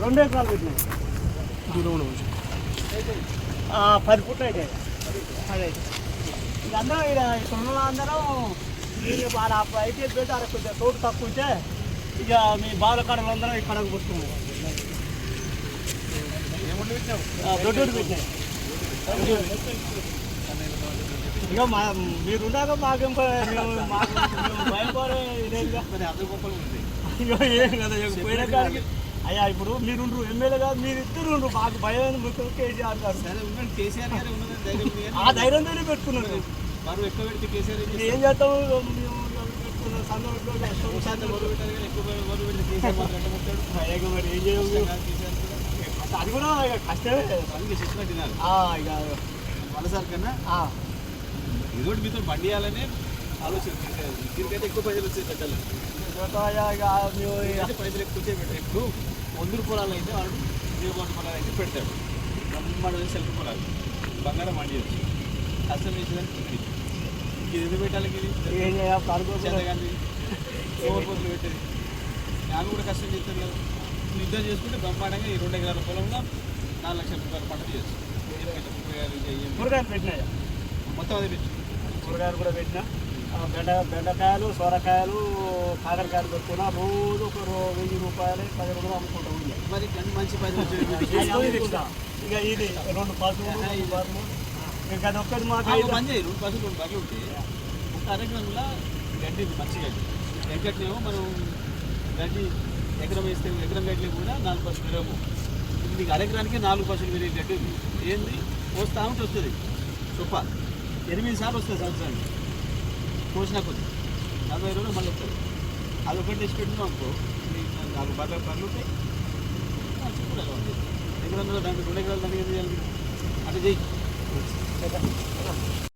రెండు ఎకరాలు పెట్టినాయి దూరం పది పుట్లు అయితే. అదే ఇదందరూ ఇక్కడ ఇక్కడ అందరం మీరు వాళ్ళ అయితే పెట్టి అక్కడ కొంచెం తోట తక్కువ ఉంటే ఇక మీ బాల కడలు అందరం ఇక్కడ పుట్టుకున్నాం దొడ్డు పెట్టినాయి ఇక మా మీరు ఉన్నాక మాకేం భయపడే ఇదేగా ఇక ఏం కదా ఇక పోయిన కాడికి అయ్యా ఇప్పుడు మీరుండ్రు ఎమ్మెల్యే కాదు మీరు ఇద్దరు ఉండ్రు మాకు భయం ముఖ్యం కేసీఆర్ గారు. ఉన్నదని ధైర్యం ఆ ధైర్యంతోనే పెట్టుకున్నారు ఏం చేస్తాము. అది కూడా కష్టమే. ఆ, వలసారి కన్నా రోడ్డు మీతో బండి వేయాలనే ఆలోచన. దీనికైతే ఎక్కువ పైసలు ఇక అయితే పైసలు ఎక్కువ పెట్టారు ఇప్పుడు వందరు పొలాలు అయితే వాడు జీవకోటి పొలాలు అయితే పెడతాడు బ్రహ్మాండ సెల్ఫ్ పొలాలు. బంగారం మండి వచ్చి కష్టం చేసేదానికి ఇది ఎందుకు పెట్టాలి ఇది? ఏం చేయాలి? అనుకోకుండా చేతగాని ఓవర్ పోతులు పెట్టేది. ఆమె కూడా కష్టం చేస్తారు కదా. యుద్ధం చేసుకుంటే బ్రహ్మాండంగా ఈ రెండు ఎకరాల పొలంలో నాలుగు లక్షల రూపాయల పంట చేయొచ్చు కూరగాయలు పెట్టినాయి? మొత్తం అది కూరగాయలు కూడా పెట్టినా. బెండ బెండకాయలు సొరకాయలు కాకరకాయలు పెట్టుకున్నా రోజు ఒక వెయ్యి రూపాయలు పది రూపాయలు అమ్ముకుంటూ ఉంది మరి మంచి ఇక ఇది రెండు పసులు. ఇక అది ఒక్కటి మాకు చేయి రెండు పసులు రెండు బర్రెలు ఉంటే ఒక అరగ్రాముల గడ్డి మంచి గడ్డి. వెంకటనేమో మనం గడ్డి ఎకరం వేస్తే ఎకరం గడ్డి కూడా నాలుగు పసులు విరము ఇది నీకు అరగ్రానికి నాలుగు పసులు విరిగే గడ్డి ఉంది. ఏంది? పోస్తా ఉంటే వస్తుంది. చొప్ప ఎనిమిది సార్లు వస్తుంది సంవత్సరానికి. పోసిన కొద్ది. నలభై రోజులు మళ్ళీ వస్తుంది అది ఒకటి తెచ్చి పెట్టినాం అనుకో నాకు బాగా పనులు ఉంటాయి. మంచి కూరలు ఉంటాయి. ఎకరం రెండు ఎకరాలు దానికి ఏం చేయాలి? అంటే చెయ్యి.